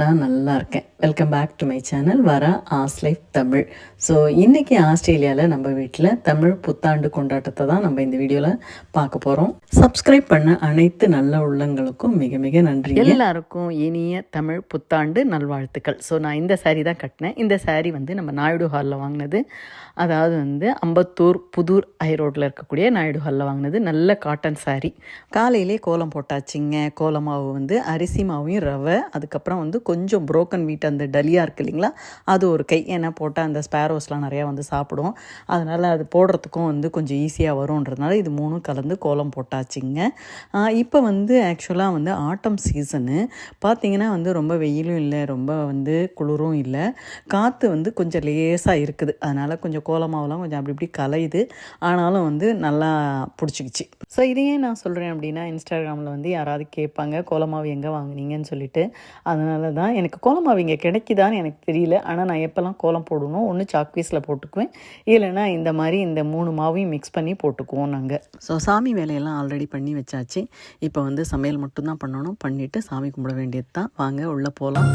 நான் நல்லா இருக்கேன். Welcome back to my channel வர ஆஸ் லைஃப் தமிழ் ஸோ இன்றைக்கி ஆஸ்திரேலியாவில் நம்ம வீட்டில் தமிழ் புத்தாண்டு கொண்டாட்டத்தை தான் நம்ம இந்த வீடியோவில் பார்க்க போகிறோம் சப்ஸ்கிரைப் பண்ண அனைத்து நல்ல உள்ளங்களுக்கும் மிக மிக நன்றி எல்லாருக்கும் இனிய தமிழ் புத்தாண்டு நல்வாழ்த்துக்கள். ஸோ நான் இந்த saree தான் கட்டினேன். இந்த saree வந்து நம்ம நாயுடு ஹாலில் வாங்கினது. அதாவது வந்து அம்பத்தூர் புதூர் ஐரோட்டில் இருக்கக்கூடிய நாயுடு ஹாலில் வாங்கினது. நல்ல காட்டன் saree. காலையிலே கோலம் போட்டாச்சுங்க. கோலமாவு வந்து அரிசி மாவையும் ரவை அதுக்கப்புறம் வந்து கொஞ்சம் புரோக்கன் வீட் அந்த டலியாக இருக்கு இல்லைங்களா? அது ஒரு கை. ஏன்னா போட்டால் அந்த ஸ்பேரோஸ்லாம் நிறையா வந்து சாப்பிடும் அதனால் அது போடுறதுக்கும் வந்து கொஞ்சம் ஈஸியாக வரும்ன்றதுனால இது மூணும் கலந்து கோலம் போட்டாச்சுங்க. இப்போ வந்து ஆக்சுவலாக வந்து ஆட்டம் சீசனு பார்த்தீங்கன்னா வந்து ரொம்ப வெயிலும் இல்லை ரொம்ப வந்து குளிரும் இல்லை. காற்று வந்து கொஞ்சம் லேசாக இருக்குது. அதனால் கொஞ்சம் கோலமாவெல்லாம் கொஞ்சம் அப்படி இப்படி கலையுது. ஆனாலும் வந்து நல்லா பிடிச்சிக்கிச்சு. ஸோ இதையே நான் சொல்கிறேன் அப்படின்னா இன்ஸ்டாகிராமில் வந்து யாராவது கேட்பாங்க கோலமாவு எங்கே வாங்குனீங்கன்னு சொல்லிட்டு. அதனால தான் எனக்கு கோலம் அவங்க கிடைக்குதான்னு எனக்கு தெரியல. ஆனால் நான் எப்போல்லாம் கோலம் போடணும் ஒன்று சாக்பீஸில் போட்டுக்குவேன். இல்லைன்னா இந்த மாதிரி இந்த மூணு மாவையும் மிக்ஸ் பண்ணி போட்டுக்குவோம் நாங்கள் ஸோ சாமி வேலையெல்லாம் ஆல்ரெடி பண்ணி வச்சாச்சு. இப்போ வந்து சமையல் மட்டும்தான் பண்ணணும். பண்ணிவிட்டு சாமி கும்பிட வேண்டியது தான் வாங்க உள்ளே போகலாம்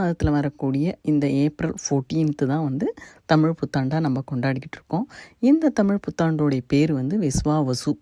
மாதத்தில் வரக்கூடிய இந்த ஏப்ரல் ஃபோர்டீன்த்து தான் வந்து தமிழ் புத்தாண்டாக நம்ம கொண்டாடிக்கிட்டு இருக்கோம். இந்த தமிழ் புத்தாண்டோடைய பேர் வந்து விஸ்வாவசு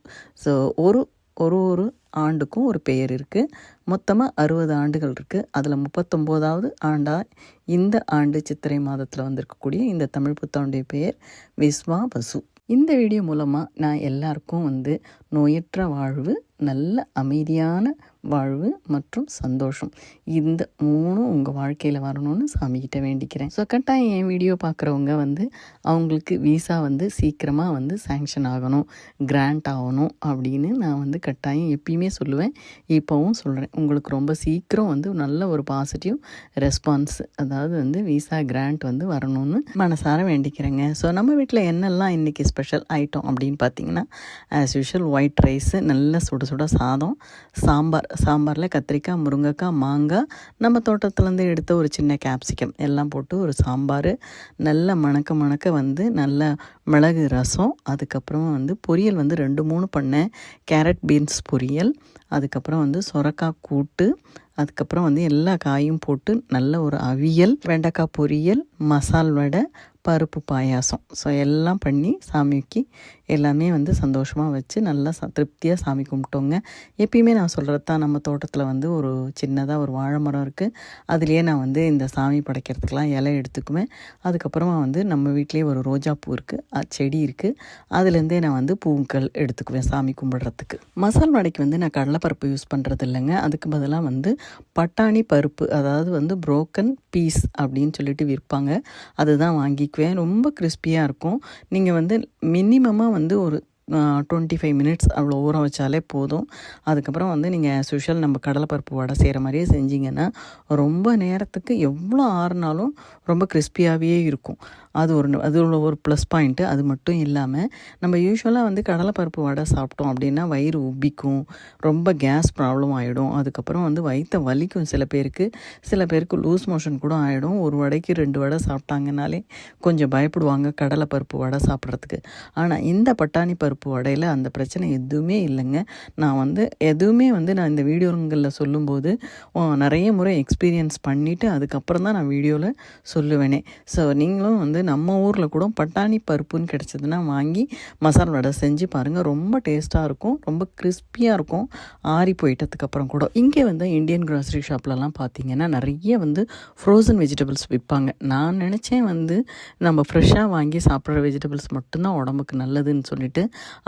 ஸோ ஒரு ஒரு ஒரு ஆண்டுக்கும் ஒரு பெயர் இருக்குது மொத்தமாக அறுபது ஆண்டுகள் இருக்குது அதில் முப்பத்தொம்போதாவது ஆண்டாக இந்த ஆண்டு சித்திரை மாதத்தில் வந்திருக்கக்கூடிய இந்த தமிழ் புத்தாண்டுடைய பெயர் விஸ்வாவசு இந்த வீடியோ மூலமாக நான் எல்லாருக்கும் வந்து நோயற்ற வாழ்வு நல்ல அமைதியான வாழ்வு மற்றும் சந்தோஷம். இந்த மூணும் உங்கள் வாழ்க்கையில் வரணும்னு சாமிக்கிட்ட வேண்டிக்கிறேன். ஸோ கட்டாயம் என் வீடியோ பார்க்குறவங்க வந்து அவங்களுக்கு விசா வந்து சீக்கிரமாக வந்து சேங்ஷன் ஆகணும் கிராண்ட் ஆகணும் அப்படின்னு நான் வந்து கட்டாயம் எப்பயுமே சொல்லுவேன். இப்போவும் சொல்கிறேன் உங்களுக்கு ரொம்ப சீக்கிரம் வந்து நல்ல ஒரு பாசிட்டிவ் ரெஸ்பான்ஸ் அதாவது வந்து விசா கிராண்ட் வந்து வரணும்னு மனசார வேண்டிக்கிறேங்க. ஸோ நம்ம வீட்டில் என்னெல்லாம் இன்றைக்கி ஸ்பெஷல் ஐட்டம் அப்படின்னு பார்த்தீங்கன்னா ஆஸ் யூஷுவல் ஒயிட் ரைஸு நல்ல சுடு சுட சாதம் சாம்பார். சாம்பாரில் கத்திரிக்காய் முருங்கைக்காய் மாங்காய். நம்ம தோட்டத்துலேருந்து எடுத்த ஒரு சின்ன கேப்சிகம் எல்லாம் போட்டு ஒரு சாம்பார். நல்ல மணக்க மணக்க வந்து நல்ல மிளகு ரசம். அதுக்கப்புறமா வந்து பொரியல் வந்து ரெண்டு மூணு பண்ணேன் கேரட் பீன்ஸ் பொரியல். அதுக்கப்புறம் வந்து சொரக்காய் கூட்டு. அதுக்கப்புறம் வந்து எல்லா காயும் போட்டு நல்ல ஒரு அவியல். வெண்டைக்காய் பொரியல் மசால் வடை பருப்பு பாயாசம். ஸோ எல்லாம் பண்ணி சாமிக்கு எல்லாமே வந்து சந்தோஷமாக வச்சு நல்லா ச திருப்தியாக சாமி கும்பிட்டோங்க. எப்பயுமே நான் சொல்கிறது தான் நம்ம தோட்டத்தில் வந்து ஒரு சின்னதாக ஒரு வாழை மரம் இருக்குது அதுலேயே நான் வந்து இந்த சாமி படைக்கிறதுக்கெலாம் இலை எடுத்துக்குவேன். அதுக்கப்புறமா வந்து நம்ம வீட்லேயே ஒரு ரோஜா பூ இருக்குது செடி இருக்குது அதுலேருந்தே நான் வந்து பூக்கள் எடுத்துக்குவேன் சாமி கும்பிட்றதுக்கு. மசால் வடைக்கு வந்து நான் கடலைப்பருப்பு யூஸ் பண்ணுறது இல்லைங்க. அதுக்கு பதிலாக வந்து பட்டாணி பருப்பு அதாவது வந்து புரோக்கன் பீஸ் அப்படின்னு சொல்லிட்டு விற்பாங்க. அதுதான் வாங்கிக்குவேன். ரொம்ப கிறிஸ்பியாக இருக்கும். நீங்கள் வந்து மினிமமாக வந்து ஒரு டுவெண்ட்டி ஃபைவ் மினிட்ஸ் அவ்வளோ ஊற வச்சாலே போதும். அதுக்கப்புறம் வந்து நீங்கள் ஆஸ் நம்ம கடலைப்பருப்பு வடை செய்கிற மாதிரியே செஞ்சிங்கன்னா ரொம்ப நேரத்துக்கு எவ்வளோ ஆறுனாலும் ரொம்ப கிறிஸ்பியாகவே இருக்கும். அது ஒரு அது உள்ள ஒரு ப்ளஸ் பாயிண்ட்டு அது மட்டும் இல்லாமல் நம்ம யூஸ்வலாக வந்து கடலைப்பருப்பு வடை சாப்பிட்டோம் அப்படின்னா வயிறு உப்பிக்கும் ரொம்ப கேஸ் ப்ராப்ளம் ஆகிடும் அதுக்கப்புறம் வந்து வயிற்ற வலிக்கும் சில பேருக்கு. சில பேருக்கு லூஸ் மோஷன் கூட ஆகிடும் ஒரு வடைக்கு ரெண்டு வடை சாப்பிட்டாங்கனாலே கொஞ்சம் பயப்படுவாங்க கடலைப்பருப்பு வடை சாப்பிட்றதுக்கு. ஆனால் இந்த பட்டாணி பருப்பு வடையில் அந்த பிரச்சனை எதுவுமே இல்லைங்க. நான் வந்து எதுவுமே வந்து நான் இந்த வீடியோங்களில் சொல்லும்போது நிறைய முறை எக்ஸ்பீரியன்ஸ் பண்ணிவிட்டு அதுக்கப்புறம் தான் நான் வீடியோவில் சொல்லுவேனே. ஸோ நீங்களும் வந்து நம்ம ஊரில் கூட பட்டாணி பருப்புன்னு கிடச்சதுன்னா வாங்கி மசால் வடை செஞ்சு பாருங்கள் ரொம்ப டேஸ்ட்டாக இருக்கும். ரொம்ப கிறிஸ்பியாக இருக்கும். ஆறி போயிட்டதுக்கப்புறம் கூட. இங்கே வந்து இந்தியன் க்ராசரி ஷாப்லலாம் பார்த்தீங்கன்னா நிறைய வந்து ஃப்ரோசன் வெஜிடபிள்ஸ் விற்பாங்க நான் நினச்சேன் வந்து நம்ம ஃப்ரெஷ்ஷாக வாங்கி சாப்பிட்ற வெஜிடபிள்ஸ் மட்டும்தான் உடம்புக்கு நல்லதுன்னு சொல்லிட்டு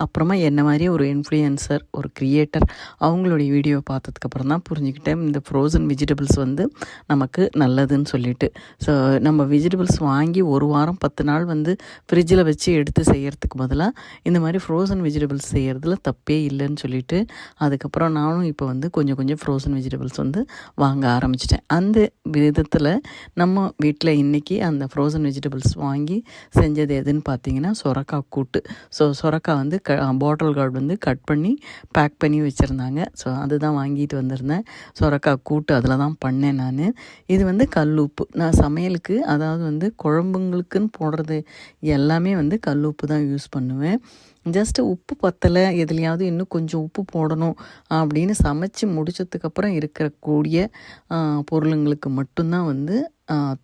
அப்புறமா என்ன மாதிரி ஒரு இன்ஃப்ளூயன்சர் ஒரு க்ரியேட்டர் அவங்களுடைய வீடியோ பார்த்ததுக்கப்புறம் தான் புரிஞ்சுக்கிட்டேன். இந்த ஃப்ரோசன் வெஜிடபிள்ஸ் வந்து நமக்கு நல்லதுன்னு சொல்லிட்டு. ஸோ நம்ம வெஜிடபிள்ஸ் வாங்கி ஒரு வாரம் பத்து நாள் வந்து ஃப்ரிட்ஜில் வச்சு எடுத்து செய்கிறதுக்கு பதிலாக இந்த மாதிரி ஃப்ரோசன் வெஜிடபிள்ஸ் செய்கிறதுல தப்பே இல்லைன்னு சொல்லிட்டு அதுக்கப்புறம் நானும் இப்போ வந்து கொஞ்சம் கொஞ்சம் ஃப்ரோசன் வெஜிடபிள்ஸ் வந்து வாங்க ஆரம்பிச்சிட்டேன். அந்த விதத்தில் நம்ம வீட்டில் இன்றைக்கி அந்த ஃப்ரோசன் வெஜிடபிள்ஸ் வாங்கி செஞ்சது எதுன்னு பார்த்தீங்கன்னா சொரக்காய் கூட்டு. ஸோ சொரக்காய் வந்து வந்து க பாட்டில் கார்டு வந்து கட் பண்ணி பேக் பண்ணி வச்சுருந்தாங்க. ஸோ அதுதான் வாங்கிட்டு வந்திருந்தேன். சொரக்காய் கூட்டு அதில் தான் பண்ணேன் நான். இது வந்து கல் உப்பு. நான் சமையலுக்கு அதாவது வந்து குழம்புங்களுக்குன்னு போடுறது எல்லாமே வந்து கல் உப்பு தான் யூஸ் பண்ணுவேன். ஜஸ்ட்டு உப்பு பத்தலை எதுலையாவது இன்னும் கொஞ்சம் உப்பு போடணும் அப்படின்னு சமைச்சு முடித்ததுக்கப்புறம் இருக்கக்கூடிய பொருளுங்களுக்கு மட்டும்தான் வந்து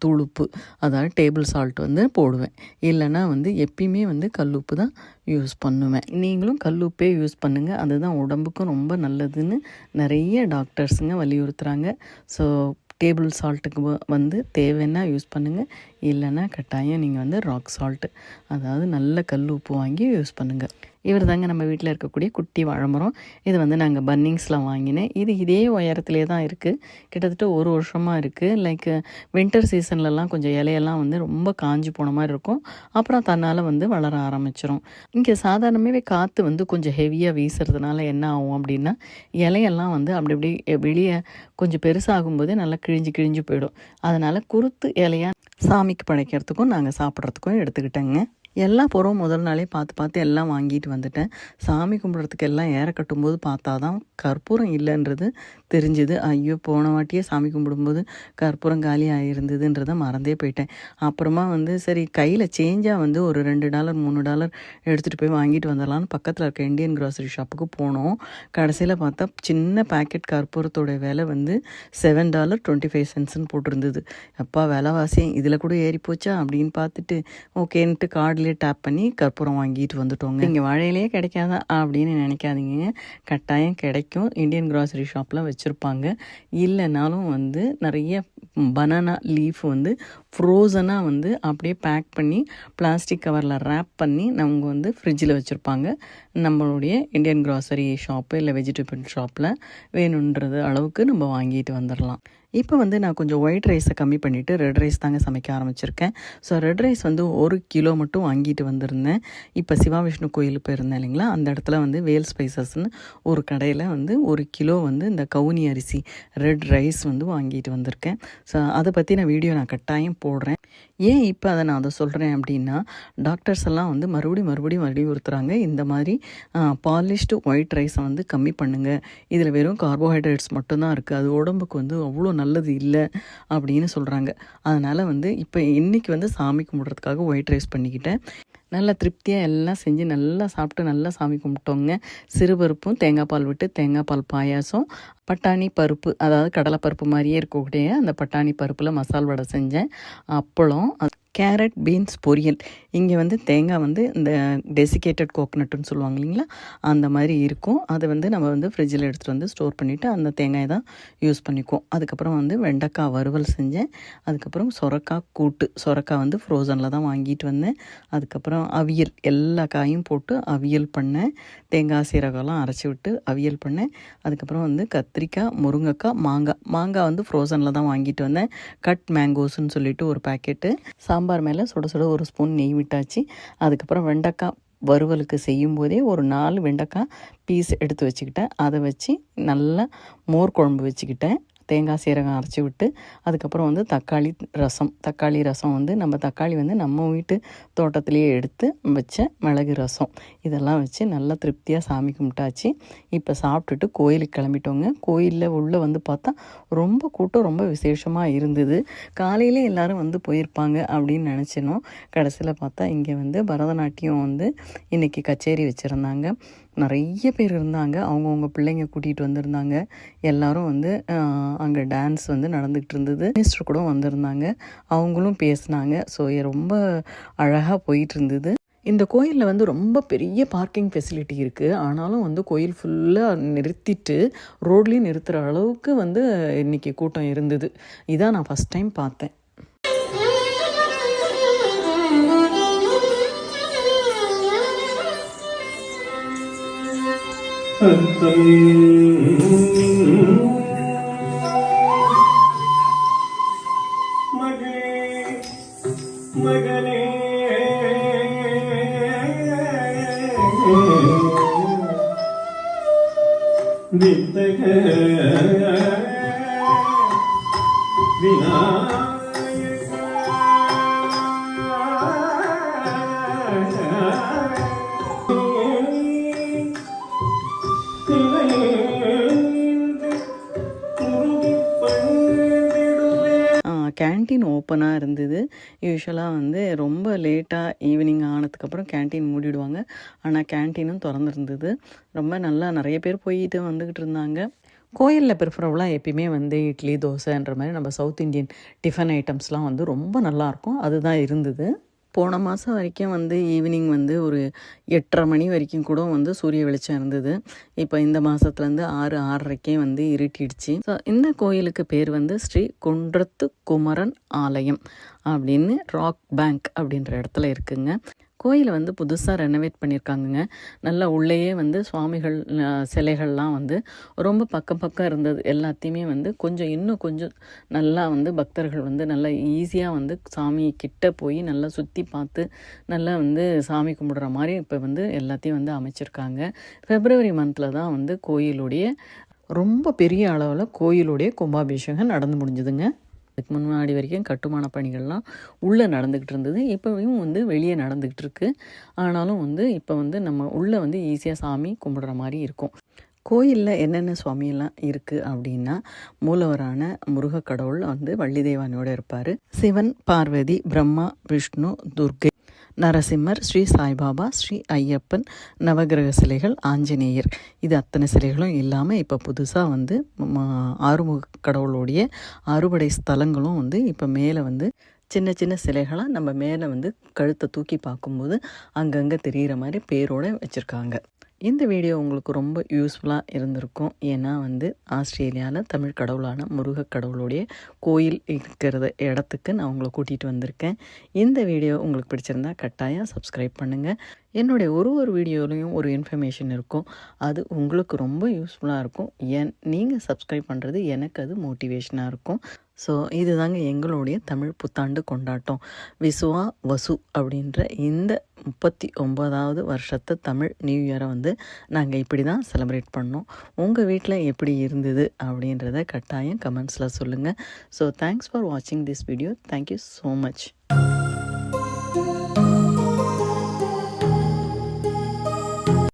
தூளுப்பு அதாவது டேபிள் சால்ட் வந்து போடுவேன். இல்லைன்னா வந்து எப்பயுமே வந்து கல் உப்பு தான் யூஸ் பண்ணுவேன். நீங்களும் கல் உப்பே யூஸ் பண்ணுங்கள் அதுதான் உடம்புக்கும் ரொம்ப நல்லதுன்னு நிறைய டாக்டர்ஸுங்க வலியுறுத்துகிறாங்க ஸோ டேபிள் சால்ட்டுக்கு வந்து தேவைன்னா யூஸ் பண்ணுங்கள் இல்லைன்னா கட்டாயம் நீங்கள் வந்து ராக் சால்ட்டு அதாவது நல்ல கல் உப்பு வாங்கி யூஸ் பண்ணுங்கள் இவர் தாங்க நம்ம வீட்டில் இருக்கக்கூடிய குட்டி வாழைமரம். இது வந்து நாங்கள் பன்னிங்ஸில் வாங்கினேன். இது இதே உயரத்திலே தான் இருக்குது கிட்டத்தட்ட ஒரு வருஷமாக இருக்குது லைக் வின்டர் சீசன்லலாம் கொஞ்சம் இலையெல்லாம் வந்து ரொம்ப காஞ்சி போன மாதிரி இருக்கும். அப்புறம் தன்னால் வந்து வளர ஆரம்பிச்சிரும். இங்கே சாதாரணமாகவே காற்று வந்து கொஞ்சம் ஹெவியாக வீசுறதுனால என்ன ஆகும் அப்படின்னா இலையெல்லாம் வந்து அப்படி அப்படி வெளியே கொஞ்சம் பெருசாகும்போது நல்லா கிழிஞ்சு கிழிஞ்சு போயிடும். அதனால் குருத்து இலையாக சாமிக்கு படைக்கிறதுக்கும் நாங்கள் சாப்பிட்றதுக்கும் எடுத்துக்கிட்டேங்க. எல்லா பொருளும் முதல் நாளே பார்த்து பார்த்து எல்லாம் வாங்கிட்டு வந்துட்டேன். சாமி கும்பிட்றதுக்கு எல்லாம் ஏற கட்டும்போது பார்த்தா தான் கற்பூரம் இல்லைன்றது தெரிஞ்சுது. ஐயோ போன வாட்டியே சாமி கும்பிடும்போது கற்பூரம் காலி ஆகிருந்ததுன்றதை மறந்தே போயிட்டேன். அப்புறமா வந்து சரி கையில் சேஞ்சாக வந்து ஒரு ரெண்டு டாலர் மூணு டாலர் எடுத்துகிட்டு போய் வாங்கிட்டு வந்துடலான்னு பக்கத்தில் இருக்க இந்தியன் க்ராசரி ஷாப்புக்கு போனோம். கடைசியில் பார்த்தா சின்ன பேக்கெட் கற்பூரத்தோட விலை வந்து செவன் டாலர் டுவெண்ட்டி ஃபைவ் சென்ட்ஸ்னு போட்டிருந்தது. அப்பா விலைவாசி இதில் கூட ஏறி போச்சா அப்படின்னு பார்த்துட்டு ஓகேன்ட்டு கார்ட்லேயே டேப் பண்ணி கற்பூரம் வாங்கிட்டு வந்துட்டோங்க. இங்கே வாழையிலேயே கிடைக்காதா அப்படின்னு நினைக்காதீங்க. கட்டாயம் கிடைக்கும். இந்தியன் கிராசரி ஷாப்பில் வச்சுருப்பாங்க. இல்லைனாலும் வந்து நிறைய பனானா லீஃப் வந்து ஃப்ரோசனாக வந்து அப்படியே பேக் பண்ணி பிளாஸ்டிக் கவரில் ரேப் பண்ணி அவங்க வந்து ஃப்ரிட்ஜில் வச்சுருப்பாங்க. நம்மளுடைய இந்தியன் கிராசரி ஷாப்பு இல்லை வெஜிடபிள் ஷாப்பில் வேணுன்றது அளவுக்கு நம்ம வாங்கிட்டு வந்துடலாம் இப்போ வந்து நான் கொஞ்சம் ஒயிட் ரைஸை கம்மி பண்ணிவிட்டு ரெட் ரைஸ் தாங்க சமைக்க ஆரம்பிச்சிருக்கேன். ஸோ ரெட் ரைஸ் வந்து ஒரு கிலோ மட்டும் வாங்கிட்டு வந்திருந்தேன். இப்போ சிவா விஷ்ணு கோயில் போயிருந்தேன் இல்லைங்களா? அந்த இடத்துல வந்து வேல் ஸ்பைசஸ்னு ஒரு கடையில் வந்து ஒரு கிலோ வந்து இந்த கவுனி அரிசி ரெட் ரைஸ் வந்து வாங்கிட்டு வந்திருக்கேன். ஸோ அதை பற்றி நான் வீடியோ நான் கட்டாயம் போடுறேன். ஏன் இப்போ அதை நான் அதை சொல்கிறேன் அப்படின்னா டாக்டர்ஸ் எல்லாம் வந்து மறுபடியும் மறுபடியும் வலியுறுத்துகிறாங்க இந்த மாதிரி பாலிஷ்டு ஒயிட் ரைஸை வந்து கம்மி பண்ணுங்கள் இதில் வெறும் கார்போஹைட்ரேட்ஸ் மட்டும்தான் இருக்குது அது உடம்புக்கு வந்து அவ்வளோ நல்லது இல்லை அப்படின்னு சொல்கிறாங்க அதனால் வந்து இப்போ இன்றைக்கி வந்து சாமி கும்பிட்றதுக்காக ஒயிட் ரைஸ் பண்ணிக்கிட்டேன். நல்லா திருப்தியாக எல்லாம் செஞ்சு நல்லா சாப்பிட்டு நல்லா சாமி கும்பிட்டோங்க. சிறுபருப்பும் தேங்காய் பால் விட்டு தேங்காய் பால் பாயாசம் பட்டாணி பருப்பு அதாவது கடலை பருப்பு மாதிரியே இருக்கக்கூடிய அந்த பட்டாணி பருப்பில் மசால் வடை செஞ்சேன். அப்பளம் கேரட் பீன்ஸ் பொரியல். இங்கே வந்து தேங்காய் வந்து இந்த டெசிகேட்டட் கோகனட்டுன்னு சொல்லுவாங்க இல்லைங்களா? அந்த மாதிரி இருக்கும். அதை வந்து நம்ம வந்து ஃப்ரிட்ஜில் எடுத்துகிட்டு வந்து ஸ்டோர் பண்ணிவிட்டு அந்த தேங்காயை தான் யூஸ் பண்ணிக்குவோம். அதுக்கப்புறம் வந்து வெண்டைக்காய் வறுவல் செஞ்சேன். அதுக்கப்புறம் சொரக்காய் கூட்டு. சொரக்காய் வந்து ஃப்ரோசனில் தான் வாங்கிட்டு வந்தேன். அதுக்கப்புறம் அவியல். எல்லா காயும் போட்டு அவியல் பண்ணேன். தேங்காய் சீரகம்லாம் அரைச்சி விட்டு அவியல் பண்ணேன். அதுக்கப்புறம் வந்து கத்திரிக்காய் முருங்கைக்காய் மாங்காய். மாங்காய் வந்து ஃப்ரோசனில் தான் வாங்கிட்டு வந்தேன். கட் மேங்கோஸ்ன்னு சொல்லிட்டு ஒரு பேக்கெட்டு சாம்பார் சாம்பார் மேலே சுட சுட ஒரு ஸ்பூன் நெய் விட்டாச்சு. அதுக்கப்புறம் வெண்டைக்காய் வறுவலுக்கு செய்யும் போதே ஒரு நாலு வெண்டைக்காய் பீஸ் எடுத்து வச்சுக்கிட்டேன். அதை வச்சு நல்லா மோர் குழம்பு வச்சுக்கிட்டேன். தேங்காய் சீரகம் அரைச்சி விட்டு அதுக்கப்புறம் வந்து தக்காளி ரசம். தக்காளி ரசம் வந்து நம்ம தக்காளி வந்து நம்ம வீட்டு தோட்டத்திலேயே எடுத்து வச்ச மிளகு ரசம். இதெல்லாம் வச்சு நல்லா திருப்தியாக சாமி கும்பிட்டாச்சு. இப்போ சாப்பிட்டுட்டு கோயிலுக்கு கிளம்பிட்டோங்க. கோயிலில் உள்ளே வந்து பார்த்தா ரொம்ப கூட்டம் ரொம்ப விசேஷமாக இருந்தது. காலையிலே எல்லோரும் வந்து போயிருப்பாங்க அப்படின்னு நினச்சினோம். கடைசியில் பார்த்தா இங்கே வந்து பரதநாட்டியம் வந்து இன்றைக்கி கச்சேரி வச்சுருந்தாங்க. நிறைய பேர் இருந்தாங்க. அவங்கவுங்க பிள்ளைங்க கூட்டிகிட்டு வந்திருந்தாங்க. எல்லாரும் வந்து அங்கே டான்ஸ் வந்து நடந்துக்கிட்டு இருந்தது. மினிஸ்டர் கூட வந்திருந்தாங்க. அவங்களும் பேசினாங்க. ஸோ ரொம்ப அழகாக போயிட்டு இருந்தது. இந்த கோயிலில் வந்து ரொம்ப பெரிய பார்க்கிங் ஃபெசிலிட்டி இருக்குது ஆனாலும் வந்து கோயில் ஃபுல்லாக நிறுத்திட்டு ரோட்லேயும் நிறுத்துகிற அளவுக்கு வந்து இன்றைக்கி கூட்டம் இருந்தது. இதான் நான் ஃபஸ்ட் டைம் பார்த்தேன். തത്തം മകേ മകനേ വിത്തക വിനാ கேன்டீன் ஓப்பனாக இருந்தது. யூஸ்வலாக வந்து ரொம்ப லேட்டாக ஈவினிங் ஆனதுக்கப்புறம் கேன்டீன் மூடிடுவாங்க. ஆனால் கேன்டீனும் திறந்துருந்தது. ரொம்ப நல்லா நிறைய பேர் போயிட்டு வந்துக்கிட்டு இருந்தாங்க. கோயிலில் ப்ரிஃபரபுளாக எப்பயுமே வந்து இட்லி தோசைன்ற மாதிரி நம்ம சவுத் இந்தியன் டிஃபன் ஐட்டம்ஸ்லாம் வந்து ரொம்ப நல்லாயிருக்கும் அதுதான் இருந்தது. போன மாதம் வரைக்கும் வந்து ஈவினிங் வந்து ஒரு எட்டரை மணி வரைக்கும் கூட வந்து சூரிய வெளிச்சம் இருந்தது. இப்போ இந்த மாதத்துலேருந்து ஆறு ஆறரைக்கே வந்து இருட்டிடுச்சு. ஸோ இந்த கோயிலுக்கு பேர் வந்து ஸ்ரீ குன்றத்து குமரன் ஆலயம் அப்படின்னு ராக் பேங்க் அப்படின்ற இடத்துல இருக்குங்க. கோயிலை வந்து புதுசாக ரெனோவேட் பண்ணியிருக்காங்கங்க. நல்லா உள்ளேயே வந்து சுவாமிகள் சிலைகள்லாம் வந்து ரொம்ப பக்கம் பக்கம் இருந்தது. எல்லாத்தையுமே வந்து கொஞ்சம் இன்னும் கொஞ்சம் நல்லா வந்து பக்தர்கள் வந்து நல்லா ஈஸியாக வந்து சாமி கிட்ட போய் நல்லா சுற்றி பார்த்து நல்லா வந்து சாமி கும்பிடுற மாதிரி இப்போ வந்து எல்லாத்தையும் வந்து அமைச்சிருக்காங்க. ஃபெப்ரவரி மந்தில் தான் வந்து கோயிலுடைய ரொம்ப பெரிய அளவில் கோயிலுடைய கும்பாபிஷேகம் நடந்து முடிஞ்சுதுங்க. அதுக்கு முன்னாடி வரைக்கும் கட்டுமான பணிகள்லாம் உள்ளே நடந்துக்கிட்டு இருந்தது. இப்போவும் வந்து வெளியே நடந்துக்கிட்டு இருக்கு. ஆனாலும் வந்து இப்போ வந்து நம்ம உள்ளே வந்து ஈஸியாக சாமி கும்பிடுற மாதிரி இருக்கும். கோயிலில் என்னென்ன சுவாமியெல்லாம் இருக்குது அப்படின்னா மூலவரான முருகக் கடவுள் வந்து வள்ளி தேவானியோடு இருப்பார். சிவன் பார்வதி பிரம்மா விஷ்ணு துர்க்கை நரசிம்மர் ஸ்ரீ சாய்பாபா ஸ்ரீ ஐயப்பன் நவகிரக சிலைகள் ஆஞ்சநேயர். இது அத்தனை சிலைகளும் இல்லாமல் இப்போ புதுசாக வந்து ஆறுமுக கடவுளுடைய அறுவடை ஸ்தலங்களும் வந்து இப்போ மேலே வந்து சின்ன சின்ன சிலைகளாக நம்ம மேலே வந்து கழுத்தை தூக்கி பார்க்கும்போது அங்கங்கே தெரிகிற மாதிரி பேரோட வச்சுருக்காங்க. இந்த வீடியோ உங்களுக்கு ரொம்ப யூஸ்ஃபுல்லாக இருந்திருக்கும். ஏன்னா வந்து ஆஸ்திரேலியாவில் தமிழ் கடவுளான முருகக் கடவுளுடைய கோயில் இருக்கிற இடத்துக்கு நான் உங்களை கூட்டிகிட்டு வந்திருக்கேன். இந்த வீடியோ உங்களுக்கு பிடிச்சிருந்தா கட்டாயம் சப்ஸ்கிரைப் பண்ணுங்கள் என்னுடைய ஒரு ஒரு வீடியோலையும் ஒரு இன்ஃபர்மேஷன் இருக்கும். அது உங்களுக்கு ரொம்ப யூஸ்ஃபுல்லாக இருக்கும். என் நீங்கள் சப்ஸ்கிரைப் பண்ணுறது எனக்கு அது மோட்டிவேஷனாக இருக்கும். ஸோ இதுதாங்க எங்களுடைய தமிழ் புத்தாண்டு கொண்டாட்டம். விசுவா வசு அப்படின்ற இந்த முப்பத்தி ஒம்பதாவது வருஷத்து தமிழ் நியூ இயரை வந்து நாங்கள் இப்படி தான் செலிப்ரேட் பண்ணோம். உங்கள் வீட்டில் எப்படி இருந்தது அப்படின்றத கட்டாயம் கமெண்ட்ஸில் சொல்லுங்கள் ஸோ தேங்க்ஸ் ஃபார் வாட்சிங் this video thank you so much